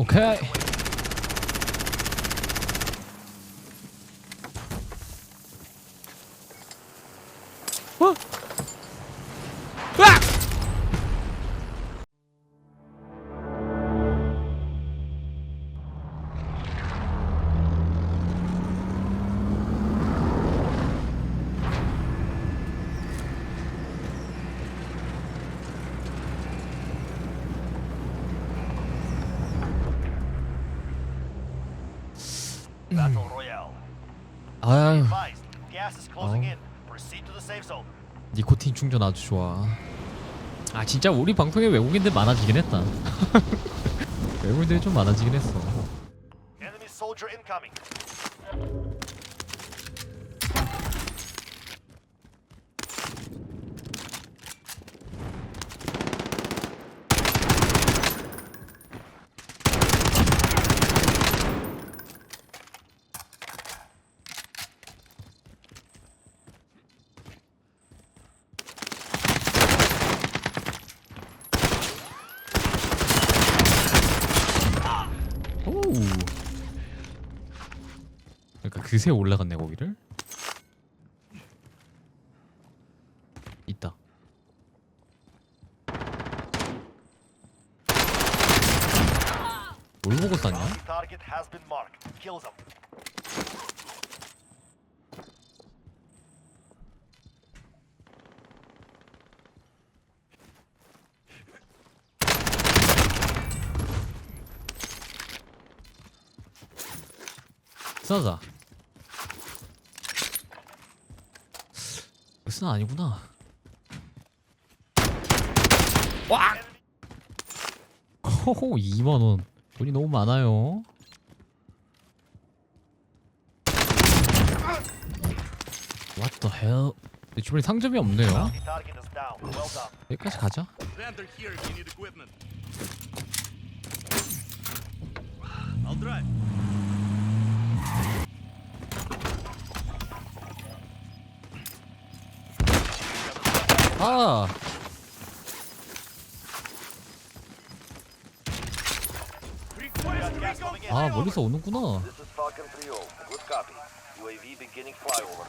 Okay. Woo! Battle Royale. 아유, Advised. Gas is closing Oh. in. Proceed to the safe zone. 니코틴 충전 아주 좋아. 아 진짜 우리 방송에 외국인들 많아지긴 했다. 외국인들이 좀 많아지긴 했어. Enemy soldier incoming. 오. 그러니까 그새 올라갔네 거기를. 있다. 뭘 보고 쐈냐? Bounty target has been marked. Kill them. 쓰 쓰나 아니구나. 와! 호호 2만 원. 돈이 너무 많아요. What the hell? 내 주변에 상점이 없네요. 여기까지 가자. 아! 아 멀리서 오는구나. This is Falcon 3-0. Good copy. UAV beginning flyover.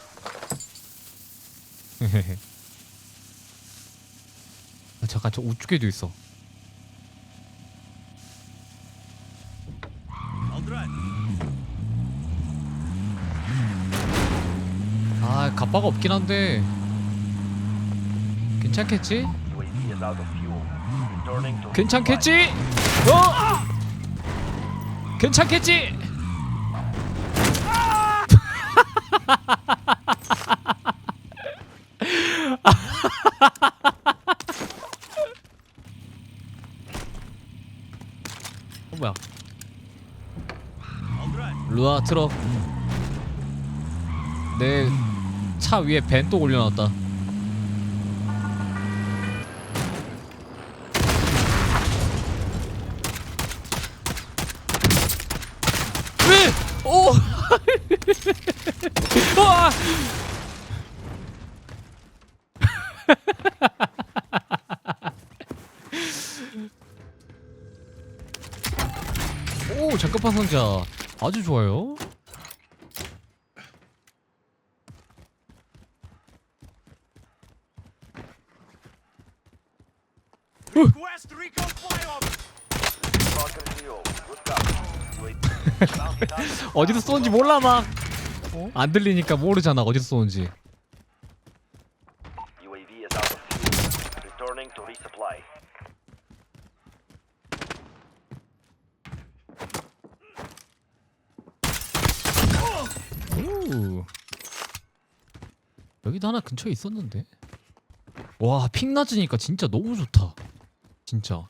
아, 잠깐 저 우측에도 있어. 아 갑바가 없긴 한데 괜찮겠지? 괜찮겠지? 어? 괜찮겠지? 어 뭐야? 루아 트럭 내 차 위에 벤또 올려놨다 오 잠깐만 상자 아주 좋아요 Request recon flyover. Falcon 3-0. Good copy. UAV. Bounty target. 어디서 쏘는지 몰라 막. 안 들리니까 모르잖아 어디서 쏘는지. UAV is out of fuel. Returning to resupply. 오. 여기도 하나 근처에 있었는데. 와, 핑 낮으니까 진짜 너무 좋다. 진짜.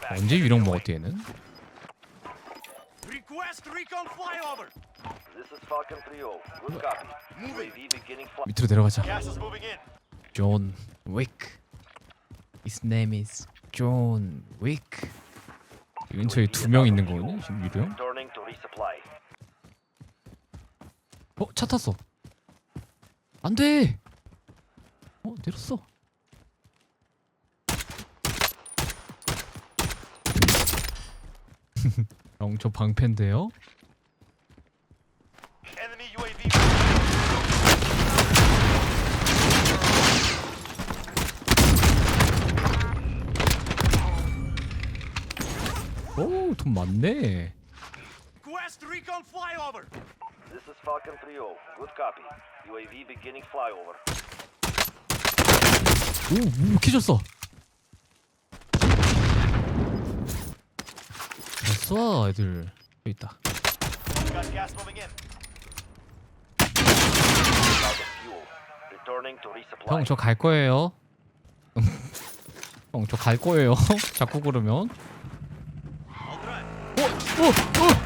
Bag. 언제 유령 먹었대 얘는? Request recon flyover. This is Falcon 3-0. Good copy. UAV beginning flight. 밑으로 내려가자. 존 윅. His name is 존 윅. 이 근처에 두 명 있는 거거든요. 지금 유령. Returning to resupply. 어, 차 탔어. 안 돼. 어, 내렸어. 형, 저 방패인데요. 오, 돈 많네. Request recon flyover. This is Falcon 3-0. Good copy. UAV beginning flyover. 오, 오, 캐졌어. 잘쏴 애들. 여기 있다. Got gas moving in. Out of fuel. Returning to resupply. 형, 저 갈 거예요. 형, 저 갈 거예요. 자꾸 그러면. I'll drive.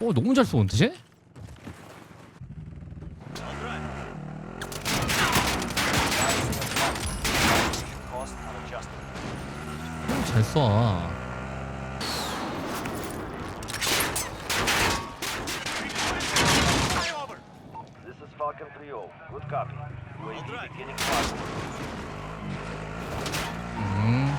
어, 어. 어, 너무 잘 쏘는데 쟤? 어, 잘 쏴. Good copy. UAV Alright. beginning flyover. 음.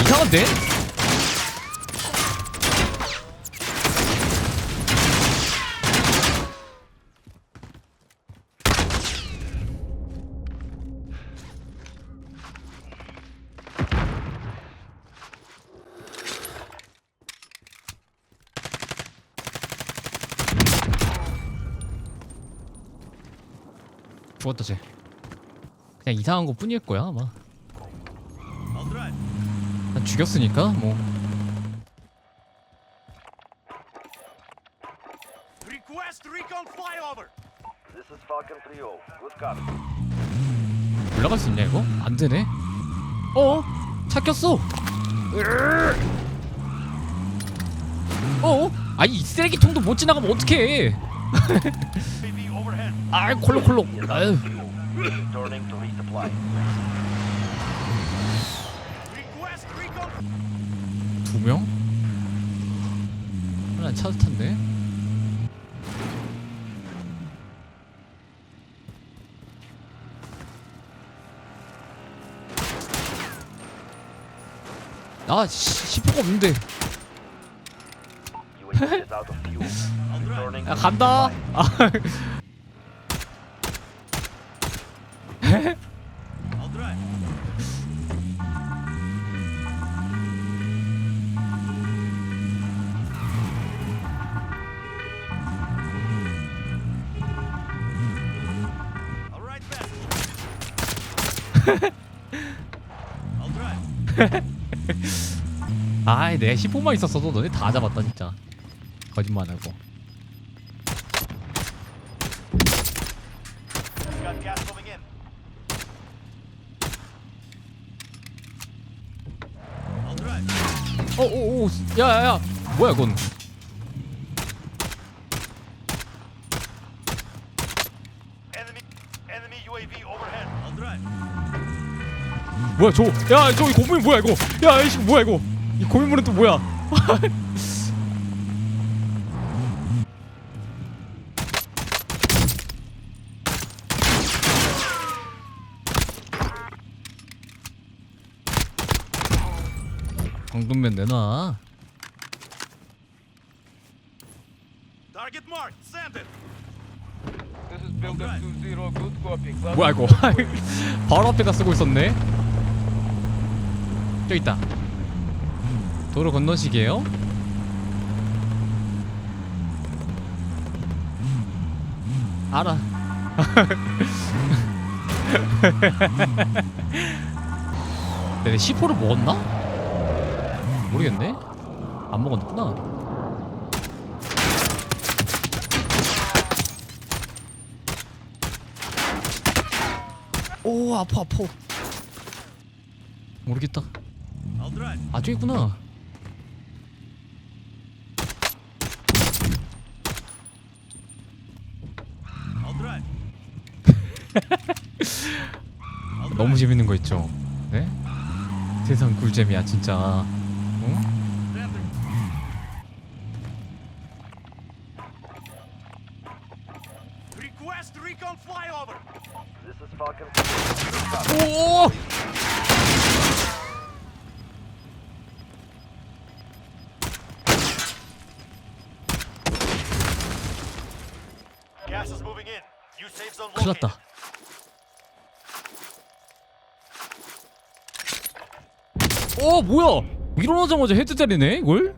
이상한데? 죽었다 쟤. 그냥 이상한 거 뿐일 거야 아마. 난 죽였으니까 뭐. Request recon flyover. This is Falcon 3-0. Good copy. 올라갈 수 있냐 이거? 안 되네. 어? 차 꼈어. 으르르. 어? 아이 쓰레기통도 못 지나가면 어떡해? UAV overhead. 아 콜록콜록. 아유. 두 명? 하나 차도 탔네. 아, 씨, 10호가 없는데. 야, 간다. 아, 아이, 내가 10호만 있었어도 너네 다 잡았다, 진짜. 거짓말 안 하고. Got gas moving in. I'll drive. 어, 오, 오, 야, 야, 야. 뭐야, 그건. Enemy, enemy UAV overhead. I'll drive. 뭐야, 저. 야, 저이 고민 뭐야, 이거. 야, 이씨, 뭐야, 이거. 이 고민물은 또 뭐야. 방독면 내놔. Target marked. Send it. This is Builder 2-0, good copy. Cloud 뭐야 이거 바로 앞에다 쓰고 있었네 저기 있다 도로 건너시게요 알아 내가 C4를 먹었나? 모르겠네. 안 먹었구나. 오 아파 아파. 모르겠다. 아 저기 있구나. 너무 재밌는 거 있죠. 네? 세상 꿀잼이야 진짜. 응? Request recon flyover. This is Falcon. 오! Gas is moving in. New safe zone 큰일. 났다. 오 뭐야? 일어나자마자 헤드 때리네 이걸?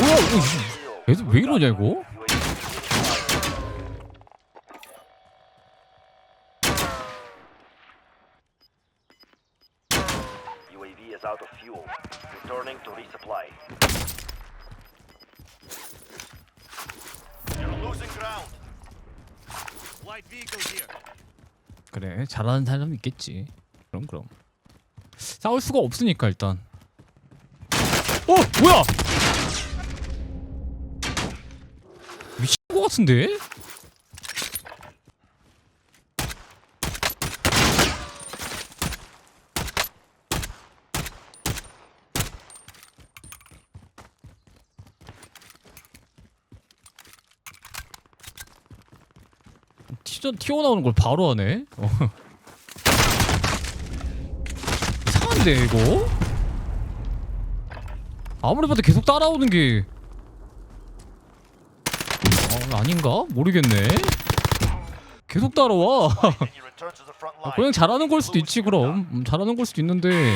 뭐야 이거 이- 얘들 왜 이러냐 이거? UAV is out of fuel. Returning to resupply. You're losing ground. Light vehicle here. 그래 잘하는 사람 있겠지. 그럼 그럼. 싸울 수가 없으니까 일단. 어 뭐야? 미친 거 같은데? 튀어, 튀어나오는 걸 바로 하네. 어. 이상한데 이거? 아무리 봐도 계속 따라오는 게 아, 아닌가? 모르겠네. 계속 따라와. Line? 그냥 잘하는 걸 수도 있지 그럼. 음, 잘하는 걸 수도 있는데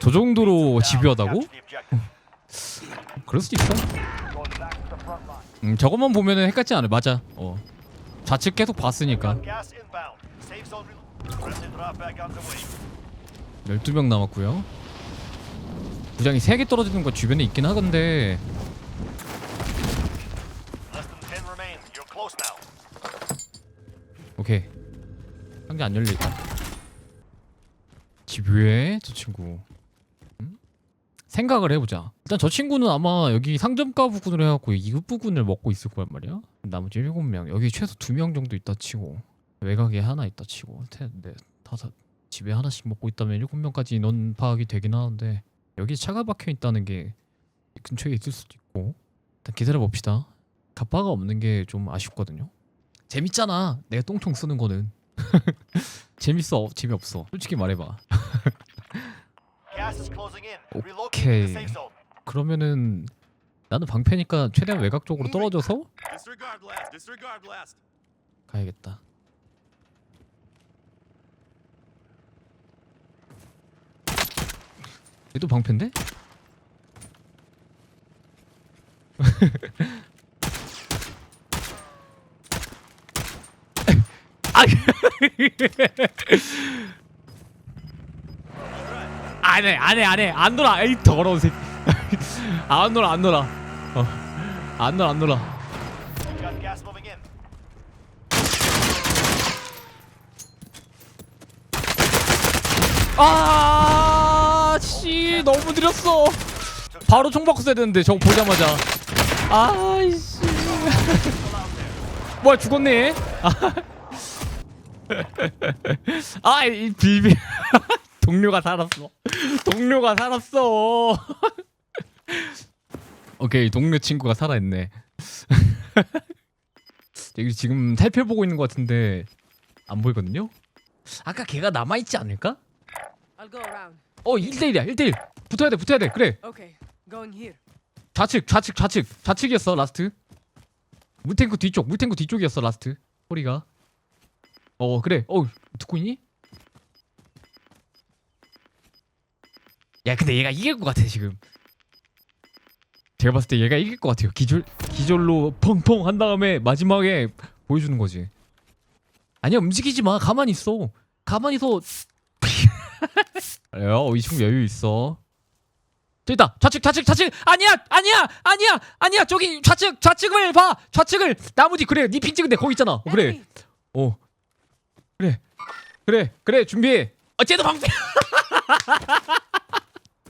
저 정도로 집요하다고? 그럴 수도 있어. 음, 저것만 보면은 헷갈지 않아. 맞아. 어. 좌측 계속 봤으니까. Got gas inbound. Safe zone. re- Friendly drop back on the way. 12명 남았고요. 부장이 3개 떨어지는 거 주변에 있긴 하던데 Less than 10 remain. You're close now. 오케이 상자 안 열려있다 집요해 저 친구 음? 생각을 해보자 일단 저 친구는 아마 여기 상점가 부근으로 해갖고 이급 부근을 먹고 있을 거란 말이야 나머지 7명 여기 최소 2명 정도 있다 치고 외곽에 하나 있다 치고 태, 네, 다섯 집에 하나씩 먹고 있다면 7명까지 인원 파악이 되긴 하는데 여기 차가 박혀 있다는 게 근처에 있을 수도 있고 일단 기다려 봅시다 갑바가 없는 게 좀 아쉽거든요 재밌잖아. 내가 똥총 쓰는 거는. 재밌어. 재미없어. 솔직히 말해봐. Zone. 그러면은 나는 방패니까 최대한 외곽 쪽으로 떨어져서. 가야겠다. 얘도 방패인데? 아, 안해 안해 안해 안 놀아 에이 더러운 새끼 안 놀아 안 놀아 어. 안 놀아 안 놀아 Got gas moving in. 아, 씨, 너무 느렸어. 바로 총 바꿔 써야 되는데 저거 보자마자. 아이씨. 뭐야 죽었네. 아, 아, 이 빌빌. 동료가 살았어. 동료가 살았어. 오케이, 동료 친구가 살아있네. 여기 지금 살펴보고 있는 것 같은데 안 보이거든요. 아까 걔가 남아 있지 않을까? I'll go around. 어 1대1이야 1대1 붙어야 돼 붙어야 돼 그래 Okay, going here. 좌측 좌측 좌측 좌측이었어 라스트 물탱크 뒤쪽 물탱크 뒤쪽이었어 라스트 소리가 어 그래 어 듣고 있니? 야 근데 얘가 이길 것 같아 지금 제가 봤을 때 얘가 이길 것 같아요. 기절 기절로 펑펑 한 다음에 마지막에 보여주는 거지. 아니야 움직이지 마. 가만히 있어. 가만히 있어. 어, 이충 여유 있어. 저기 있다. 좌측 좌측 좌측. 아니야 아니야 아니야 아니야 저기 좌측 좌측을 봐. 좌측을 뒤 그래. 니핑 찍은데 거기 있잖아. 어, 그래. 어 그래 그래 그래 준비해. 어 쟤도 방패.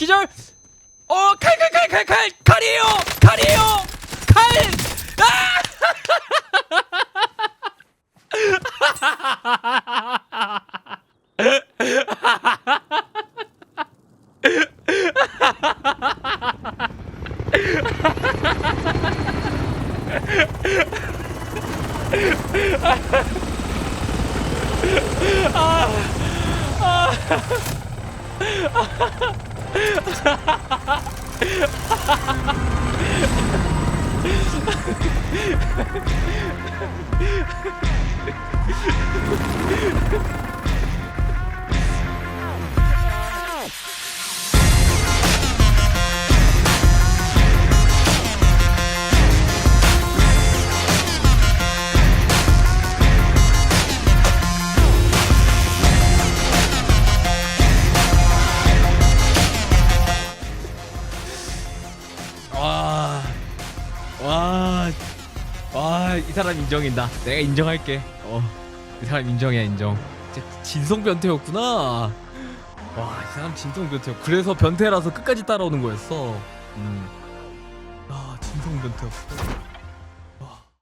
기절. 어 칼 칼 칼 칼 칼. 칼이에요. 칼이에요. 칼. 와, ハハハハ 사람 인정인다. 내가 인정할게. 어, 이 사람 인정이야 인정. 진짜 진성 변태였구나. 와, 이 사람 진성 변태. 그래서 변태라서 끝까지 따라오는 거였어. 음. 아, 진성 변태였어.